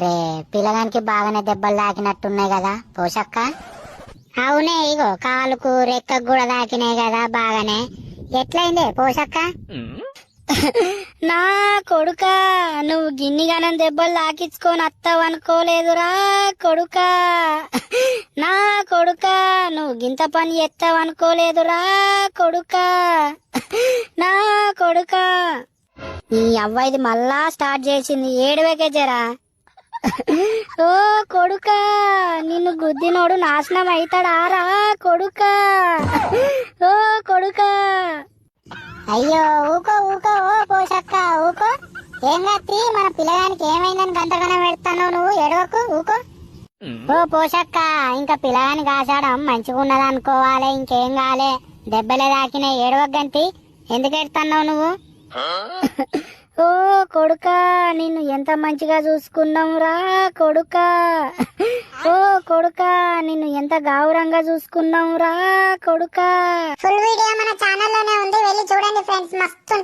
అరే పిల్లగానికి బాగానే దెబ్బలు తాకినట్టున్నాయి కదా పోషక్క. అవునే ఇగో కాలుకు రెక్కకు కూడా తాకినాయి కదా బాగానే. ఎట్లయిందే పోషక్క? నా కొడుక నువ్వు గిన్నిగానం దెబ్బలు తాకించుకొని వస్తావు అనుకోలేదురా కొడుక. నా కొడుక నువ్వు గింత పని ఎత్తావు అనుకోలేదురా కొడుక. నా కొడుక. ఈ అవ్వైది మళ్ళా స్టార్ట్ చేసింది ఏడువేకే జరా ఓ కొడుక నిన్ను గుద్దినోడు నాశనం అవుతాడారా కొడుక. ఓ కొడుక. అయ్యో ఊకో ఊకో ఓ పోషక్క ఊకో. ఏం కత్తి మన పిల్లగానికి ఏమైందని గంతగనం పెడతాను నువ్వు? ఎడవకు ఊకో. ఓ పోషక్క ఇంకా పిల్లగాని కాసాడం మంచిగా ఉన్నది అనుకోవాలి ఇంకేం కాలే. దెబ్బలే తాకిన ఏడవగంతి ఎందుకు ఎడుతున్నావు నువ్వు? ఓ కొడుక నిన్ను ఎంత మంచిగా చూసుకున్నాం రా కొడుక. ఓ కొడుక నిన్ను ఎంత గౌరవంగా చూసుకున్నావురా కొడుక. ఫుల్ వీడియో మన ఛానల్లోనే ఉంది. వెళ్ళి చూడండి ఫ్రెండ్స్ మస్తు